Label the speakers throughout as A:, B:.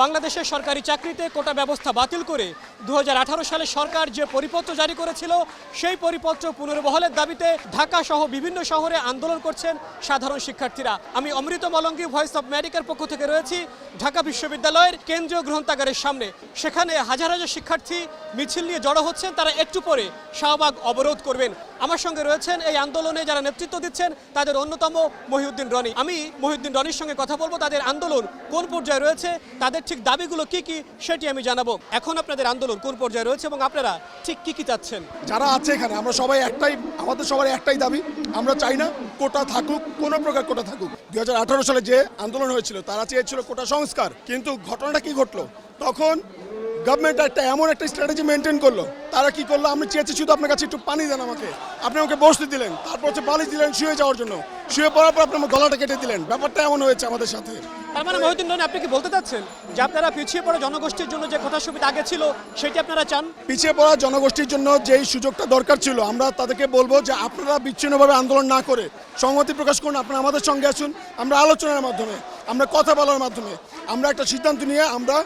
A: বাংলাদেশের সরকারি চাকরিতে কোটা ব্যবস্থা বাতিল করে দু হাজার আঠারো সালে সরকার যে পরিপত্র জারি করেছিল, সেই পরিপত্র পুনর্বহলের দাবিতে ঢাকা সহ বিভিন্ন শহরে আন্দোলন করছেন সাধারণ শিক্ষার্থীরা। আমি অমৃত মলঙ্গি ভয়েস অব আমেরিকার পক্ষ থেকে রয়েছি ঢাকা বিশ্ববিদ্যালয়ের কেন্দ্রীয় গ্রন্থাগারের সামনে। সেখানে হাজার হাজার শিক্ষার্থী মিছিল নিয়ে জড়ো হচ্ছেন, তারা একটু পরে শাহবাগ অবরোধ করবেন। আমার সঙ্গে রয়েছেন এই আন্দোলনে যারা নেতৃত্ব দিচ্ছেন, তাদের অন্যতম মহিউদ্দিন রনি। আমি মহিউদ্দিন রনির সঙ্গে কথা বলব, তাদের আন্দোলন কোন পর্যায়ে রয়েছে, তাদের ঠিক দাবিগুলো কি কি সেটি আমি জানাব। এখন আপনাদের আন্দোলন কোন পর্যায়ে রয়েছে এবং আপনারা ঠিক কি কি চাচ্ছেন?
B: যারা আছে এখানে, আমরা সবাই একটাই, আমাদের সবার একটাই দাবি, আমরা চাই না কোটা থাকুক, কোনো প্রকার কোটা থাকুক। দু হাজার আঠারো সালে যে আন্দোলন হয়েছিল, তারা চেয়েছিল কোটা সংস্কার, কিন্তু ঘটনাটা কি ঘটলো? তখন গভর্নমেন্ট একটা এমন একটা স্ট্র্যাটেজি মেনটেন করল। তারা কি করল? আমি চেয়েছি শুধু আপনার কাছে একটু পানি দেন আমাকে। আপনি আমাকে বসতে দিলেন, তারপর হচ্ছে বালিশ দিলেন শুয়ে যাওয়ার জন্য। শুয়ে পড়ার পর আপনি আমার গলাটা কেটে দিলেন। ব্যাপারটা এমন হয়েছে আমাদের সাথে।
A: তার মানে মহিউদ্দিন রনি আপনি কি বলতে চাচ্ছেন যে আপনারা পিছিয়ে পড়া জনগোষ্ঠীর জন্য যে কথা সুবিধা আগে ছিল সেটি আপনারা চান?
B: পিছিয়ে পড়া জনগোষ্ঠীর জন্য যেই সুযোগটা দরকার ছিল আমরা তাদেরকে বলব যে আপনারা বিচ্ছিন্নভাবে আন্দোলন না করে সংহতি প্রকাশ করুন আপনারা আমাদের সঙ্গে আসুন আমরা আলোচনার মাধ্যমে আমরা কথা বলার মাধ্যমে আমরা একটা সিদ্ধান্ত নিয়ে আমরা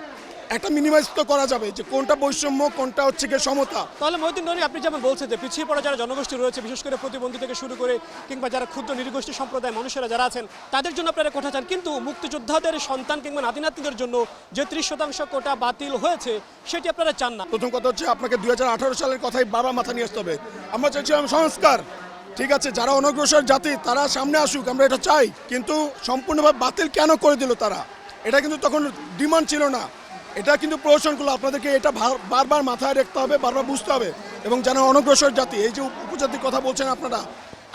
B: একটা মিনিমাইজ তো করা যাবে যে কোনটা বৈষম্য কোনটা হচ্ছে গিয়ে সমতা।
A: তাহলে মহিউদ্দিন রনি আপনি যেমন বলছেন যে পিছিয়ে পড়া যারা জনগোষ্ঠী রয়েছে বিশেষ করে প্রতিবন্ধী থেকে শুরু করে কিংবা যারা ক্ষুদ্র নিরগোষ্ঠী সম্প্রদায় মানুষেরা যারা আছেন তাদের জন্য আপনারা কোটা চান। কিন্তু মুক্তিযোদ্ধাদের সন্তান কিংবা নাতি নাতনিদের জন্য যে ত্রিশ শতাংশ কোটা বাতিল হয়েছে সেটি আপনারা চান না।
B: প্রথম কথা হচ্ছে আপনাকে দুই হাজার আঠারো সালের কথাই বাবা মাথা নিয়ে আসতে হবে। আমরা চাইছিলাম সংস্কার। ঠিক আছে যারা অনগ্রসর জাতি তারা সামনে আসুক আমরা এটা চাই। কিন্তু সম্পূর্ণভাবে বাতিল কেন করে দিল তারা? এটা কিন্তু তখন ডিমান্ড ছিল না। এটা কিন্তু প্রহসন করল আপনাদেরকে এটা বারবার মাথায় রাখতে হবে, বারবার বুঝতে হবে। এবং যারা অনগ্রসর জাতি, এই যে উপজাতির কথা বলছেন আপনারা,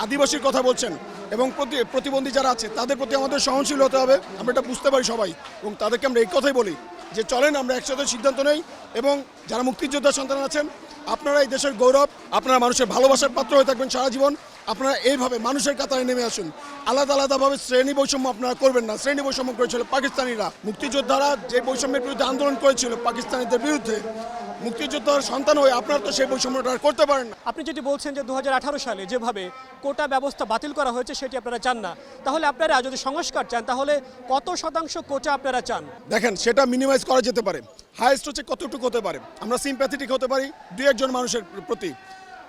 B: আদিবাসীর কথা বলছেন, এবং প্রতি প্রতিবন্ধী যারা আছে, তাদের প্রতি আমাদের সহনশীল হতে হবে, আমরা এটা বুঝতে পারি সবাই। এবং তাদেরকে আমরা এই কথাই বলি, যে চলেন, আমরা একসাথে সিদ্ধান্ত নেই, এবং যারা মুক্তিযোদ্ধা সন্তান আছেন, আপনারা এই দেশের গৌরব, আপনারা মানুষের ভালোবাসার পাত্র হয়ে থাকবেন সারা জীবন আপনারা এইভাবে মানুষের কাতারে নেমে আসুন। আলাদা আলাদাভাবে শ্রেণি বৈষম্য আপনারা করবেন না। শ্রেণি বৈষম্য করেছিল পাকিস্তানিরা। মুক্তিযোদ্ধারা যে বৈষম্যের বিরুদ্ধে আন্দোলন করেছিল পাকিস্তানিদের বিরুদ্ধে মুক্তিযোদ্ধার সন্তান হয়ে আপনারা তো সেই বৈষম্যটা করতে পারেন না।
A: আপনি যদি বলছেন যে দু হাজার আঠারো সালে যেভাবে কোটা ব্যবস্থা বাতিল করা হয়েছে সেটি আপনারা চান না। তাহলে আপনারা যদি সংস্কার চান তাহলে কত শতাংশ কোটা আপনারা চান?
B: দেখেন সেটা মিনিমাইজ করা যেতে পারে। হাইয়েস্ট হচ্ছে কতটুকু হতে পারে। আমরা সিম্প্যাথেটিক হতে পারি দুই একজন মানুষের প্রতি।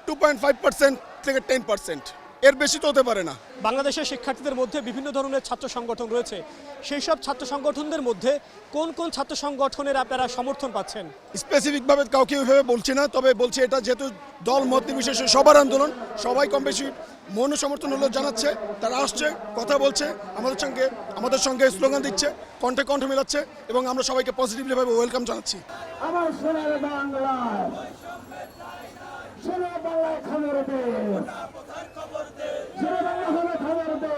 B: টু পয়েন্ট ফাইভ পার্সেন্ট থেকে টেন পার্সেন্ট এর বেশি তো হতে পারে না।
A: বাংলাদেশের শিক্ষার্থীদের মধ্যে বিভিন্ন ধরনের ছাত্র সংগঠন রয়েছে। সেই সব ছাত্র সংগঠনদের মধ্যে কোন কোন ছাত্র সংগঠনের আপনারা সমর্থন পাচ্ছেন?
B: স্পেসিফিকভাবে কাউকে ওইভাবে বলছি না তবে বলছি এটা যেহেতু দল মত নির্বিশেষে সবার আন্দোলন সবাই কম বেশি মৌন সমর্থন হলেও জানাচ্ছে তারা আসছে কথা বলছে আমাদের সঙ্গে আমাদের সঙ্গে স্লোগান দিচ্ছে কণ্ঠে কণ্ঠ মেলাচ্ছে এবং আমরা সবাইকে পজিটিভলিভাবে ওয়েলকাম জানাচ্ছি।
C: আমার সোনার দে ছেলে বাংলা হলে খবর দে